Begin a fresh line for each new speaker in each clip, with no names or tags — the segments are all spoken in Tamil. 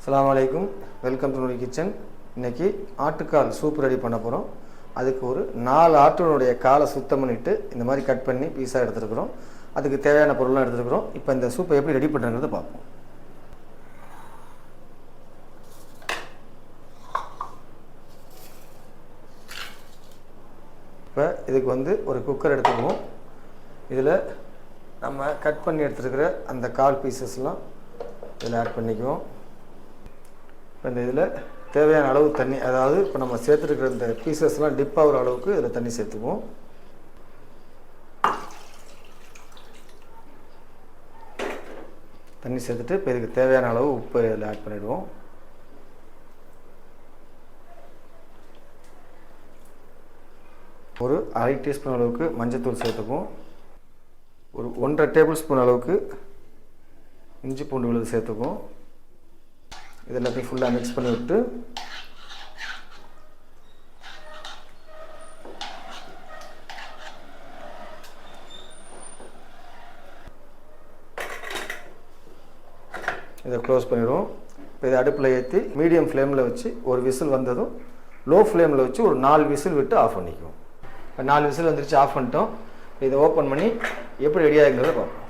அஸ்ஸலாமு அலைக்கும். வெல்கம் டு கிச்சன் இன்னைக்கு ஆட்டுக்கால் சூப் ரெடி பண்ண போகிறோம் அதுக்கு ஒரு நாலு ஆட்டுடைய காலை சுத்தம் பண்ணிட்டு இந்த மாதிரி கட் பண்ணி பீஸாக எடுத்துருக்குறோம். அதுக்கு தேவையான பொருள்லாம் எடுத்துருக்குறோம். இப்போ இந்த சூப்பை எப்படி ரெடி பண்ணுறங்கிறத பார்ப்போம். இப்போ இதுக்கு வந்து ஒரு குக்கர் எடுத்துக்குவோம். இதில் நம்ம கட் பண்ணி எடுத்துருக்கிற அந்த கால் பீசஸ்லாம் இதில் ஆட் பண்ணிக்குவோம். இப்போ இந்த இதில் தேவையான அளவு தண்ணி அதாவது இப்போ நம்ம சேர்த்துருக்கிற இந்த பீசஸ்லாம் டிப் ஆகிற அளவுக்கு இதில் தண்ணி சேர்த்துக்குவோம். தண்ணி சேர்த்துட்டு இப்போ இதுக்கு தேவையான அளவு உப்பு இதில் ஆட் பண்ணிவிடுவோம் ஒரு அரை டீஸ்பூன் அளவுக்கு மஞ்சத்தூள் சேர்த்துக்குவோம். ஒரு ஒன்றரை டேபிள் ஸ்பூன் அளவுக்கு இஞ்சி பூண்டு விழுது சேர்த்துக்குவோம். இது எல்லாத்தையும் ஃபுல்லாக மிக்ஸ் பண்ணி விட்டு இதை க்ளோஸ் பண்ணிடுவோம். இப்போ இதை அடுப்பில் ஏற்றி மீடியம் ஃப்ளேமில் வச்சு ஒரு விசில் வந்ததும் லோ ஃப்ளேமில் வச்சு ஒரு நாலு விசில் விட்டு ஆஃப் பண்ணிக்குவோம். இப்போ நாலு விசில் வந்துருச்சு ஆஃப் பண்ணிட்டோம். இதை ஓப்பன் பண்ணி எப்படி ரெடி ஆகுங்கிறத பார்ப்போம்.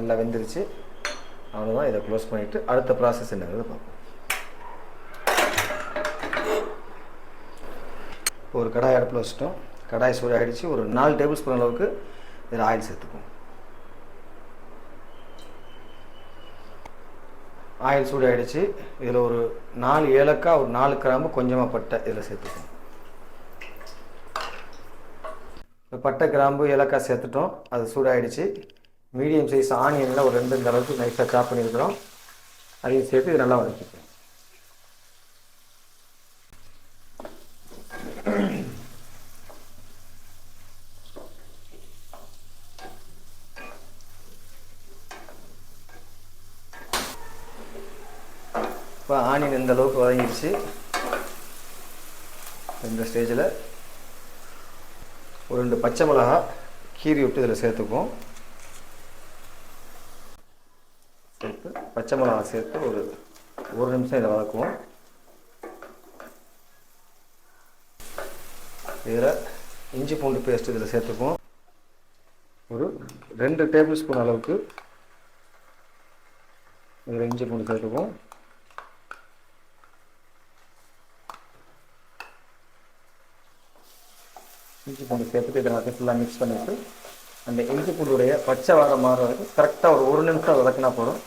நல்லா வெந்துருச்சு. அவ்வளோதான் இதை க்ளோஸ் பண்ணிவிட்டு அடுத்த ப்ராசஸ் என்னங்கிறத பார்ப்போம். இப்போ ஒரு கடாய் அடுப்பில் வச்சுட்டோம். கடாய் சூடாகிடுச்சு ஒரு நாலு டேபிள் ஸ்பூன் அளவுக்கு இதில் ஆயில் சேர்த்துக்குவோம் ஆயில் சூடாகிடுச்சு இதில் ஒரு நாலு ஏலக்காய் ஒரு நாலு கிராம்பு கொஞ்சமாக பட்டை இதில் சேர்த்துக்கும் இப்போ பட்டை கிராம்பு ஏலக்காய் சேர்த்துட்டோம். அது சூடாகிடுச்சு மீடியம் சைஸ் ஆனியனில் ஒரு ரெண்டு இந்த அளவுக்கு நைஸாக சாப் பண்ணியிருக்கிறோம். அதையும் சேர்த்து இது நல்லா வதக்கிக்கிறோம் இப்போ ஆனியன் இந்த அளவுக்கு வதங்கிடுச்சு. இந்த ஸ்டேஜில் ஒரு ரெண்டு பச்சை மிளகா கீரி விட்டு இதில் சேர்த்துக்குவோம் சேர்த்து பச்சை மிளகா சேர்த்து ஒரு ஒரு நிமிஷம் இதை வதக்குவோம். இதில் இஞ்சி பூண்டு பேஸ்ட் இதில் சேர்த்துக்குவோம். ஒரு ரெண்டு டேபிள் ஸ்பூன் அளவுக்கு இதில் இஞ்சி பூண்டு சேர்த்துக்குவோம். இஞ்சி பூண்டு சேர்த்துட்டு இதை எல்லாத்தையும் ஃபுல்லாக மிக்ஸ் பண்ணிவிட்டு அந்த இஞ்சி பூண்டுடைய பச்சை வாரம் மாறுறதுக்கு கரெக்டாக ஒரு ஒரு நிமிஷம் வதக்கினா போதும்.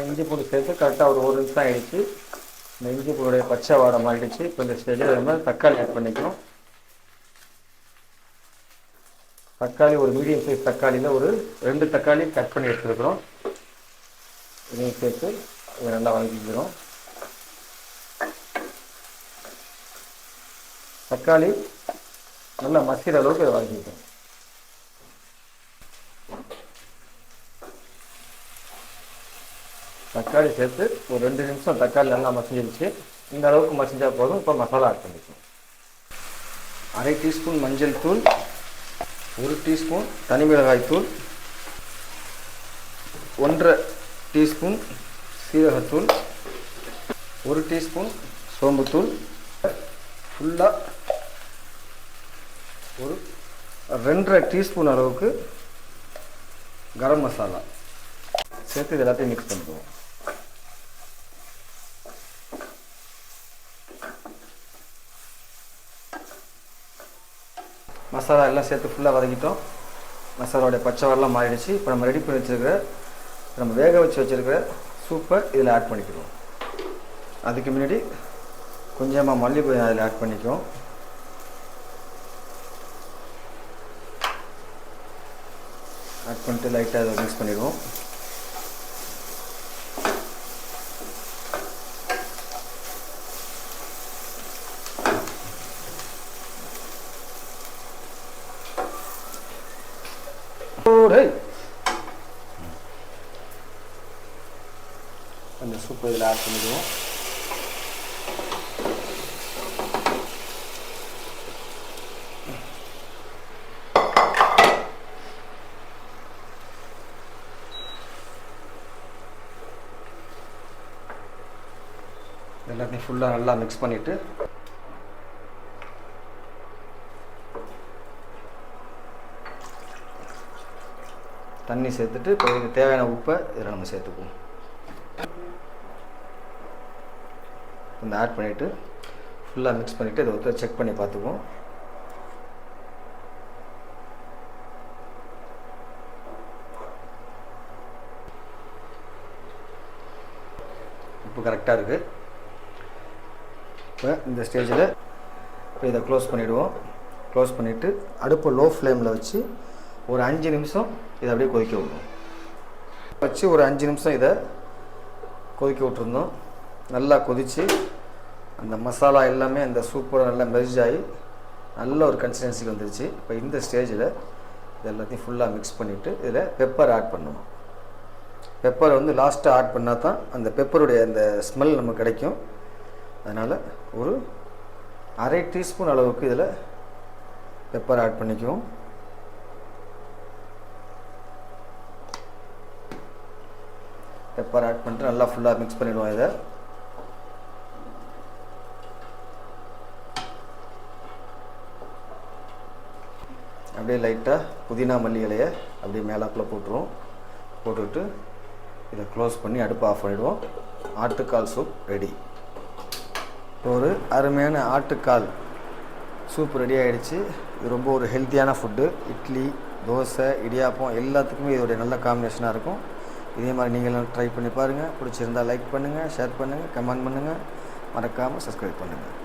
இஞ்சி பூண்டு சேர்த்து கரெக்டாக ஒரு ஒரு நிமிஷம் ஆகிடுச்சு இந்த இஞ்சி பூண்டுடைய பச்சை வாரம் ஆகிடுச்சு இப்போ இந்த ஸ்டேஜில் நம்ம தக்காளி ஆட் பண்ணிக்கணும் தக்காளி ஒரு மீடியம் சைஸ் தக்காளியில் ஒரு ரெண்டு தக்காளி கட் பண்ணி எடுத்துருக்குறோம். இதையும் சேர்த்து இதை நல்லா வதக்கிக்கிறோம். தக்காளி நல்லா மசிற அளவுக்கு இதை வதக்கிக்கிறோம். தக்காளி சேர்த்து ஒரு ரெண்டு நிமிஷம் தக்காளி நல்லா மசிஞ்சிருச்சு. இந்த அளவுக்கு மசிஞ்சால் போதும். இப்போ மசாலா ஆட் பண்ணிக்கணும். அரை டீஸ்பூன் மஞ்சள் தூள் ஒரு டீஸ்பூன் தனி மிளகாய் தூள் ஒன்றரை டீஸ்பூன் சீரகத்தூள் ஒரு டீஸ்பூன் சோம்புத்தூள் ஃபுல்லாக ஒரு ரெண்டரை டீஸ்பூன் அளவுக்கு கரம் மசாலா. சேர்த்து இது எல்லாத்தையும் மிக்ஸ் பண்ணிக்குவோம். மசாலா எல்லாம் சேர்த்து ஃபுல்லாக வதக்கிட்டோம். மசாலாவுடைய பச்சை வரலாம் மாறிடுச்சு. இப்போ நம்ம ரெடி பண்ணி வச்சுருக்கிற நம்ம வேக வச்சு வச்சுருக்கிற சூப்பை இதில் ஆட் பண்ணிக்கிறோம். அதுக்கு முன்னாடி கொஞ்சமாக மல்லிப்பூ அதில் ஆட் பண்ணிக்குவோம் ஆட் பண்ணிட்டு லைட்டாக அதை மிக்ஸ் பண்ணிடுவோம். அந்த சூப்பு இதில் ஆட் பண்ணிக்குவோம் எல்லாத்தையும் ஃபுல்லாக நல்லா மிக்ஸ் பண்ணிவிட்டு தண்ணி சேர்த்துட்டு இப்போ இதுக்கு தேவையான உப்பை இதில் நம்ம சேர்த்துக்குவோம். இந்த ஆட் பண்ணிவிட்டு ஃபுல்லாக மிக்ஸ் பண்ணிவிட்டு இதை ஒருத்தர் செக் பண்ணி பார்த்துக்குவோம். உப்பு கரெக்டாக இருக்குது இப்போ இந்த ஸ்டேஜில் இப்போ இதை க்ளோஸ் பண்ணிவிடுவோம் க்ளோஸ் பண்ணிவிட்டு அடுப்பை லோ ஃப்ளேமில் வச்சு ஒரு அஞ்சு நிமிஷம் இதை அப்படியே கொதிக்க விடணும். வச்சு ஒரு அஞ்சு நிமிஷம் இதை கொதிக்க விட்டுருந்தோம். நல்லா கொதித்து அந்த மசாலா எல்லாமே அந்த சூப்பராக நல்லா மெர்ஜ் ஆகி நல்ல ஒரு கன்சிஸ்டன்சிக்கு வந்துருச்சு. இப்போ இந்த ஸ்டேஜில் இது எல்லாத்தையும் ஃபுல்லாக மிக்ஸ் பண்ணிவிட்டு இதில் பெப்பர் ஆட் பண்ணுவோம் பெப்பர் வந்து லாஸ்ட்டாக ஆட் பண்ணால் தான் அந்த பெப்பருடைய அந்த ஸ்மெல் நமக்கு கிடைக்கும். அதனால் ஒரு அரை டீஸ்பூன் அளவுக்கு இதில் பெப்பர் ஆட் பண்ணிக்குவோம். பெப்பர் ஆட் பண்ணிட்டு நல்லா ஃபுல்லாக மிக்ஸ் பண்ணிவிடுவோம் இதை. அப்படியே லைட்டாக புதினா மல்லி இலையை அப்படியே மேலாப்பில் போட்டுருவோம். போட்டுவிட்டு இதை க்ளோஸ் பண்ணி அடுப்பு ஆஃப் பண்ணிவிடுவோம் ஆட்டுக்கால் சூப் ரெடி ஒரு அருமையான ஆட்டுக்கால் சூப் ரெடி ஆகிடுச்சு இது ரொம்ப ஒரு ஹெல்த்தியான ஃபுட்டு இட்லி தோசை இடியாப்பம் எல்லாத்துக்குமே இதோடைய நல்ல காம்பினேஷனாக இருக்கும். இதே மாதிரி நீங்களும் ட்ரை பண்ணி பாருங்கள் பிடிச்சிருந்தால் லைக் பண்ணுங்கள் ஷேர் பண்ணுங்கள் கமெண்ட் பண்ணுங்கள் மறக்காமல் சப்ஸ்கிரைப் பண்ணுங்கள்